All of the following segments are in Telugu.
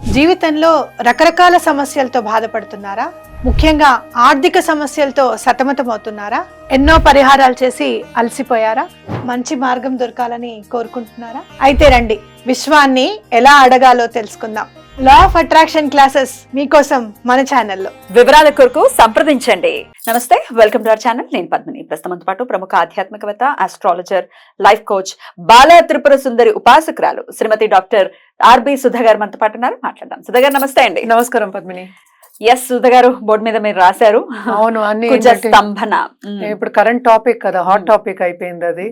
జీవితంలో రకరకాల సమస్యలతో బాధపడుతున్నారా? ముఖ్యంగా ఆర్థిక సమస్యలతో సతమతమవుతున్నారా? ఎన్నో పరిహారాలు చేసి అలసిపోయారా? మంచి మార్గం దొరకాలని కోరుకుంటున్నారా? అయితే రండి విశ్వాన్ని ఎలా అడగాలో తెలుసుకుందాం. లా ఆఫ్ అట్రాక్షన్ క్లాసెస్ మీకోసం మన ఛానల్లో వివరాల కొరకు సంప్రదించండి. నమస్తే వెల్కమ్ టు అవర్ ఛానల్ నేను పద్మిని. ప్రస్తుతంతో పాటు ప్రముఖ ఆధ్యాత్మికవేత్త astrologer life coach Bala Tripura Sundari ఉపాసకురాలు Shrimati doctor R B Sudha garu మనతో పాటు ఉన్నారు. మాట్లాడదాం. సుధా గారు నమస్తే అండి. నమస్కారం పద్మిని. ఎస్ సుధా గారు బోర్డు మీద మీరు రాశారు. అవును అన్ని స్తంభన. ఇప్పుడు కరెంట్ టాపిక్ కదా హాట్. టాపిక్ అయిపోయింది అది.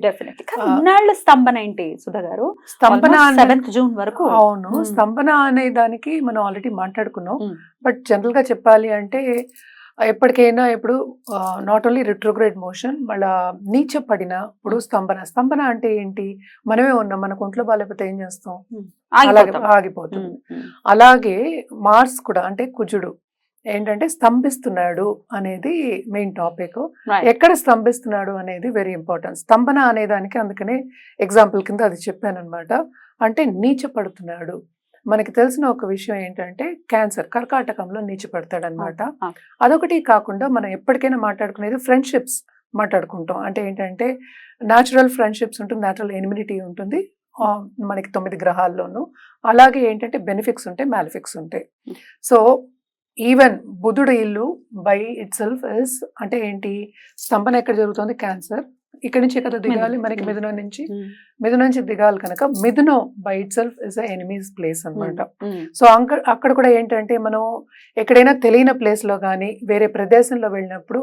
ఇన్నాళ్ళ స్తంభన ఏంటి సుధా గారు? స్తంభన సెవెంత్ జూన్ వరకు. అవును. స్తంభన అనే దానికి మనం ఆల్రెడీ మాట్లాడుకున్నాం. బట్ జనరల్గా చెప్పాలి అంటే ఎప్పటికైనా ఇప్పుడు నాట్ ఓన్లీ రిట్రోగ్రేడ్ మోషన్ మళ్ళా నీచ పడినప్పుడు స్తంభన. స్తంభన అంటే ఏంటి? మనమే ఉన్నాం మనకు ఒంట్లో బాగాలేకపోతే ఏం చేస్తాం? అలాగే ఆగిపోతాం. ఆగిపోతుంది. అలాగే మార్స్ కూడా అంటే కుజుడు ఏంటంటే స్తంభిస్తున్నాడు అనేది మెయిన్ టాపిక్. ఎక్కడ స్తంభిస్తున్నాడు అనేది వెరీ ఇంపార్టెంట్. స్తంభన అనే దానికి అందుకనే ఎగ్జాంపుల్ కింద అది చెప్పాను అనమాట అంటే నీచ పడుతున్నాడు మనకి తెలిసిన ఒక విషయం ఏంటంటే క్యాన్సర్ కర్కాటకంలో నీచ పడతాడు అనమాట. అదొకటి కాకుండా మనం ఎప్పటికైనా మాట్లాడుకునేది ఫ్రెండ్షిప్స్ మాట్లాడుకుంటాం. అంటే ఏంటంటే న్యాచురల్ ఫ్రెండ్షిప్స్ ఉంటుంది న్యాచురల్ ఎనిమినిటీ ఉంటుంది మనకి తొమ్మిది గ్రహాల్లోనూ. అలాగే ఏంటంటే బెనిఫిక్స్ ఉంటాయి మ్యాలిఫిక్స్ ఉంటాయి. సో ఈవెన్ బుధుడు ఇల్లు బై ఇట్ సెల్ఫ్ ఇస్ అంటే ఏంటి? స్తంభన ఎక్కడ జరుగుతుంది? క్యాన్సర్ ఇక్కడి నుంచి కదా దిగాలి. మనకి. మిథునం నుంచి. మిథునం నుంచి దిగాలి కనుక మిథునం by itself is enemies place అన్నమాట. ఉమ్, సో అంక అక్కడ కూడా ఏంటంటే మనం ఎక్కడైనా తెలియని place లో కానీ వేరే ప్రదేశంలో వెళ్ళినప్పుడు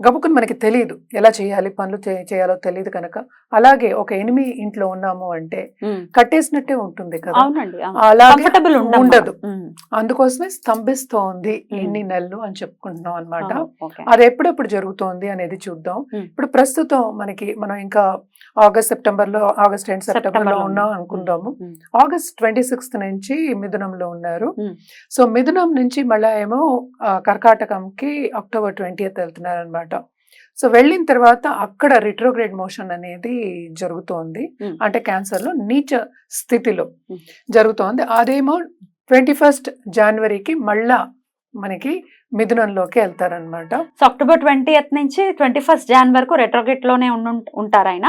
గబుకుని మనకి తెలియదు ఎలా చేయాలి పనులు చేయాలో తెలియదు కనుక. అలాగే ఒక ఎనిమి ఇంట్లో ఉన్నాము అంటే. కట్టేసినట్టే ఉంటుంది కదా. అలాగే ఉండదు. అందుకోసమే స్తంభిస్తోంది ఎన్ని నెలలు అని చెప్పుకుంటున్నాం అన్నమాట. అది ఎప్పుడెప్పుడు జరుగుతోంది అనేది చూద్దాం. ఇప్పుడు ప్రస్తుతం మనకి మనం ఇంకా ఆగస్ట్ సెప్టెంబర్లో ఆగస్ట్ ఎండ్ సెప్టెంబర్లో ఉన్నాం. అనుకుందాము. ఆగస్ట్ ట్వంటీ సిక్స్త్ నుంచి మిథునంలో ఉన్నారు. సో మిథునం నుంచి మళ్ళా ఏమో కర్కాటకంకి అక్టోబర్ ట్వంటీయత్ వెళ్తున్నారు అనమాట సో వెళ్ళిన తర్వాత అక్కడ రిట్రోగ్రేడ్ మోషన్ అనేది జరుగుతోంది. అంటే క్యాన్సర్లో నీచ స్థితిలో. జరుగుతోంది. అదేమో ట్వంటీ ఫస్ట్ జనవరికి మళ్ళా మనకి మిథునంలోకి వెళ్తారనమాట సో అక్టోబర్ ట్వంటీ నుంచి ట్వంటీ ఫస్ట్ జాన్ వరకు రెట్రోగేట్లోనే ఉంటారు ఆయన?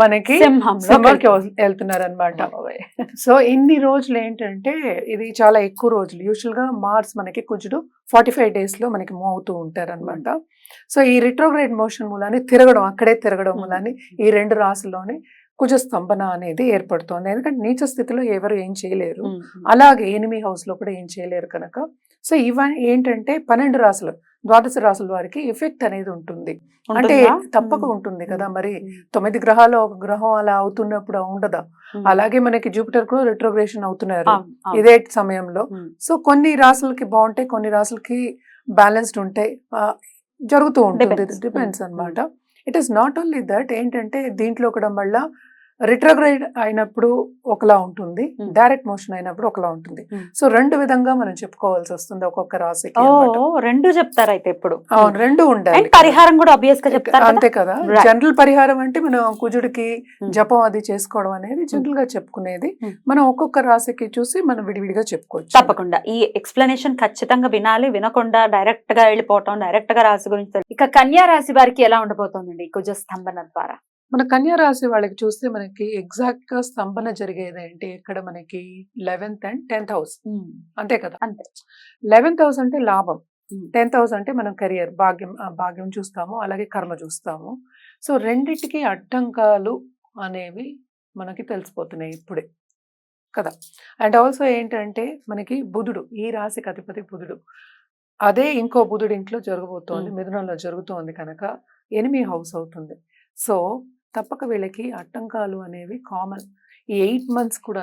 మనకి సింహంకి. వెళ్తున్నారు అనమాట సో ఇన్ని రోజులు ఏంటంటే ఇది చాలా ఎక్కువ రోజులు. యూజువల్గా మార్స్ మనకి కుజుడు ఫార్టీ ఫైవ్ డేస్లో మనకి మూవ్ అవుతూ ఉంటారు అనమాట సో ఈ రిట్రోగ్రేడ్ మోషన్ మూలాన్ని తిరగడం అక్కడే తిరగడం మూలాన్ని ఈ రెండు రాసుల్లోనే కుజ స్తంభన అనేది ఏర్పడుతోంది ఎందుకంటే నీచ స్థితిలో ఎవరు ఏం చేయలేరు. అలాగే ఎనిమి హౌస్లో కూడా ఏం చేయలేరు కనుక సో ఇవన్నీ ఏంటంటే పన్నెండు రాసులు ద్వాదశ రాసుల వారికి ఎఫెక్ట్ అనేది ఉంటుంది అంటే? తప్పక ఉంటుంది కదా మరి తొమ్మిది గ్రహాలు ఒక గ్రహం అలా అవుతున్నప్పుడు ఉండదా. అలాగే మనకి జూపిటర్ కూడా రిట్రోగ్రేషన్ అవుతున్నారు. ఇదే సమయంలో సో కొన్ని రాసులకి బాగుంటాయి కొన్ని రాసులకి బ్యాలెన్స్డ్ ఉంటాయి జరుగుతూ ఉంటుంది. డిపెండ్స్. అన్నమాట it is not only that ఏంటంటే దీంట్లో కూడా మళ్ళా రిట్రోగ్రైడ్ అయినప్పుడు ఒకలా ఉంటుంది Hmm. డైరెక్ట్ మోషన్ అయినప్పుడు ఒకలా ఉంటుంది Hmm. సో రెండు విధంగా మనం చెప్పుకోవాల్సి వస్తుంది ఒక్కొక్క రాశికి. రెండు చెప్తారు అయితే ఇప్పుడు అవును రెండు ఉండాలి పరిహారం కూడా అబ్వియస్గా చెప్తారు? అంతే కదా. జనరల్ పరిహారం అంటే మనం కుజుడికి Hmm. జపం అది చేసుకోవడం అనేది జనరల్గా చెప్పుకునేది. మనం ఒక్కొక్క రాశికి చూసి మనం విడివిడిగా చెప్పుకోవచ్చు తప్పకుండా ఈ ఎక్స్ప్లెనేషన్ ఖచ్చితంగా వినాలి వినకుండా డైరెక్ట్గా వెళ్ళిపోవటం డైరెక్ట్గా రాశి గురించి ఇక కన్యా రాశి వారికి ఎలా ఉండబోతోందండి కుజ స్తంభన ద్వారా మన కన్యా రాశి వాళ్ళకి చూస్తే మనకి ఎగ్జాక్ట్గా స్తంభన జరిగేది ఏంటి? ఇక్కడ మనకి? లెవెన్త్ అండ్ టెన్త్ హౌస్ అంతే కదా? అంతే. లెవెన్త్ హౌస్ అంటే లాభం. టెన్త్ హౌస్ అంటే మనం కెరియర్ భాగ్యం భాగ్యం చూస్తాము అలాగే కర్మ చూస్తాము. సో రెండిటికి అడ్డంకాలు అనేవి మనకి తెలిసిపోతున్నాయి ఇప్పుడే. కదా? అండ్ ఆల్సో ఏంటంటే మనకి బుధుడు ఈ రాశికి అధిపతి బుధుడు. అదే ఇంకో బుధుడు ఇంట్లో జరగబోతోంది. మిథునంలో జరుగుతోంది కనుక ఎనిమి హౌస్ అవుతుంది. సో తప్పక వీళ్ళకి అడ్డంకాలు అనేవి కామన్ ఈ ఎయిట్ మంత్స్ కూడా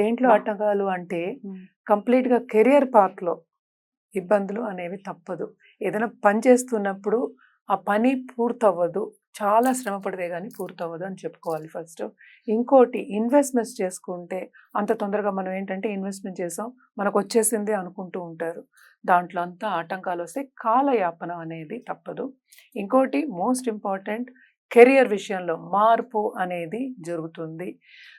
దేంట్లో. అడ్డంకాలు అంటే కంప్లీట్గా కెరియర్ పాత్లో ఇబ్బందులు అనేవి తప్పదు. ఏదైనా పని చేస్తున్నప్పుడు ఆ పని పూర్తవ్వదు. చాలా శ్రమ పడితే కానీ పూర్తవ్వదు అని చెప్పుకోవాలి ఫస్ట్ ఇంకోటి ఇన్వెస్ట్మెంట్స్ చేసుకుంటే అంత తొందరగా మనం ఏంటంటే ఇన్వెస్ట్మెంట్ చేసాం మనకు వచ్చేసింది అనుకుంటూ ఉంటారు. దాంట్లో అంతా ఆటంకాలు వస్తే కాలయాపన అనేది తప్పదు. ఇంకోటి మోస్ట్ ఇంపార్టెంట్ కెరియర్ విషయంలో మార్పు అనేది జరుగుతుంది.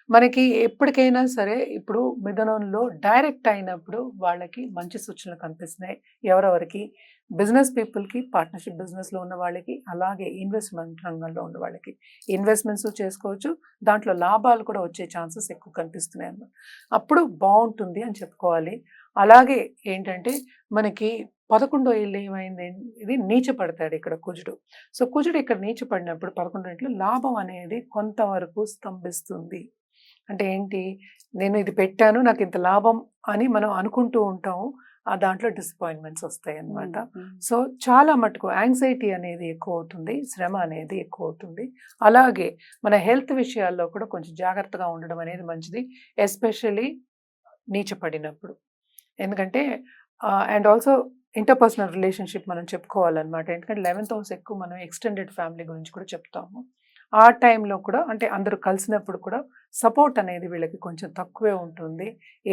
మనకి ఎప్పటికైనా సరే ఇప్పుడు మిథనంలో డైరెక్ట్ అయినప్పుడు వాళ్ళకి మంచి సూచనలు కనిపిస్తున్నాయి. ఎవరెవరికి? బిజినెస్ పీపుల్కి పార్ట్నర్షిప్ బిజినెస్లో ఉన్న వాళ్ళకి అలాగే ఇన్వెస్ట్మెంట్ రంగంలో ఉన్న వాళ్ళకి. ఇన్వెస్ట్మెంట్స్ చేసుకోవచ్చు దాంట్లో లాభాలు కూడా వచ్చే ఛాన్సెస్ ఎక్కువ కనిపిస్తున్నాయి అన్నమాట. అప్పుడు బాగుంటుంది అని చెప్పుకోవాలి. అలాగే ఏంటంటే మనకి పదకొండో ఇల్లు ఏమైంది ఇది నీచ పడతాడు ఇక్కడ కుజుడు. సో కుజుడు ఇక్కడ నీచ పడినప్పుడు పదకొండో ఇంట్లో లాభం అనేది కొంతవరకు స్తంభిస్తుంది. అంటే ఏంటి నేను ఇది పెట్టాను నాకు ఇంత లాభం అని మనం అనుకుంటూ ఉంటాము ఆ దాంట్లో డిసప్పాయింట్మెంట్స్ వస్తాయి అన్నమాట సో చాలా మటుకు యాంగ్జైటీ అనేది ఎక్కువ అవుతుంది శ్రమ అనేది ఎక్కువ అవుతుంది అలాగే మన హెల్త్ విషయాల్లో కూడా కొంచెం జాగ్రత్తగా ఉండడం అనేది మంచిది ఎస్పెషలీ నీచపడినప్పుడు. ఎందుకంటే అండ్ ఆల్సో ఇంటర్పర్సనల్ రిలేషన్షిప్ మనం చెప్పుకోవాలన్నమాట. ఎందుకంటే లెవెన్త్ హౌస్ ఎక్కువ మనం ఎక్స్టెండెడ్ ఫ్యామిలీ గురించి కూడా చెప్తాము. ఆ టైంలో కూడా అంటే అందరూ కలిసినప్పుడు కూడా సపోర్ట్ అనేది వీళ్ళకి కొంచెం తక్కువే ఉంటుంది.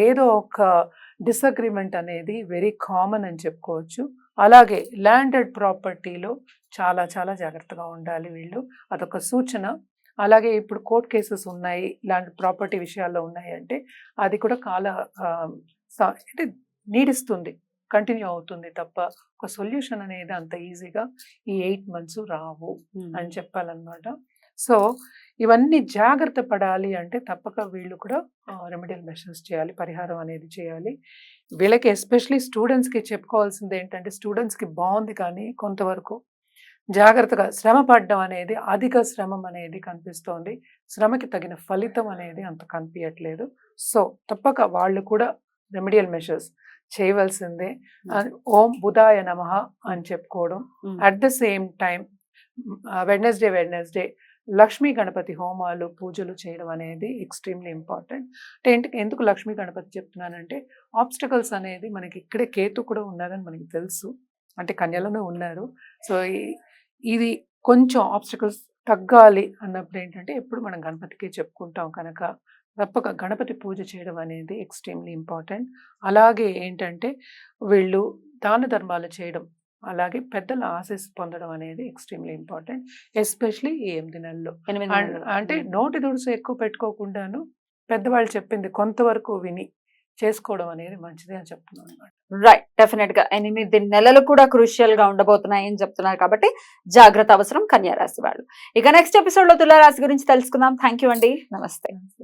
ఏదో ఒక డిసగ్రిమెంట్ అనేది వెరీ కామన్ అని చెప్పుకోవచ్చు. అలాగే ల్యాండెడ్ ప్రాపర్టీలో చాలా చాలా జాగ్రత్తగా ఉండాలి వీళ్ళు. అదొక సూచన. అలాగే ఇప్పుడు కోర్ట్ కేసెస్ ఉన్నాయి. ల్యాండ్ ప్రాపర్టీ విషయాల్లో ఉన్నాయి అంటే అది కూడా కాల అంటే నీడిస్తుంది కంటిన్యూ అవుతుంది తప్ప ఒక సొల్యూషన్ అనేది అంత ఈజీగా ఈ ఎయిట్ మంత్స్ రావు అని చెప్పాలన్నమాట. సో ఇవన్నీ జాగ్రత్త పడాలి అంటే తప్పక వీళ్ళు కూడా రెమెడియల్ మెషర్స్ చేయాలి పరిహారం అనేది చేయాలి. వీళ్ళకి ఎస్పెషలీ స్టూడెంట్స్కి చెప్పుకోవాల్సింది ఏంటంటే స్టూడెంట్స్కి బాగుంది కానీ కొంతవరకు జాగ్రత్తగా శ్రమ పడడం అనేది అధిక శ్రమం అనేది కనిపిస్తోంది. శ్రమకి తగిన ఫలితం అనేది అంత కనిపించట్లేదు సో తప్పక వాళ్ళు కూడా రెమెడియల్ మెషర్స్ చేయవలసిందే. అని ఓం బుధాయ నమః అని చెప్పుకోవడం. At the same time Wednesday Wednesday Lakshmi Ganapati హోమాలు పూజలు చేయడం అనేది ఎక్స్ట్రీమ్లీ ఇంపార్టెంట్ అంటే ఏంటి ఎందుకు లక్ష్మీ గణపతి చెప్తున్నానంటే ఆబ్స్టకల్స్ అనేది మనకి ఇక్కడే కేతు కూడా ఉన్నారని మనకి తెలుసు. అంటే కన్యలోనే ఉన్నారు. సో ఇది కొంచెం ఆబ్స్టకల్స్ తగ్గాలి అన్నప్పుడు ఏంటంటే ఎప్పుడు మనం గణపతికి చెప్పుకుంటాం కనుక. తప్పక గణపతి పూజ చేయడం అనేది ఎక్స్ట్రీమ్లీ ఇంపార్టెంట్. అలాగే ఏంటంటే వీళ్ళు దాన ధర్మాలు చేయడం అలాగే పెద్దల ఆశీస్ పొందడం అనేది ఎక్స్ట్రీమ్లీ ఇంపార్టెంట్ ఎస్పెషలీ ఈ ఎనిమిది నెలల్లో. అంటే నోటి దుడుసు ఎక్కువ పెట్టుకోకుండాను పెద్దవాళ్ళు చెప్పింది కొంతవరకు విని చేసుకోవడం అనేది మంచిది అని చెప్తున్నాను అనమాట రైట్. డెఫినెట్గా ఎనిమిది నెలలు కూడా క్రూషియల్గా ఉండబోతున్నాయి అని చెప్తున్నారు కాబట్టి జాగ్రత్త అవసరం కన్యా రాశి వాళ్ళు. ఇక నెక్స్ట్ ఎపిసోడ్లో తులారాశి గురించి తెలుసుకుందాం. థ్యాంక్ యూ అండి నమస్తే.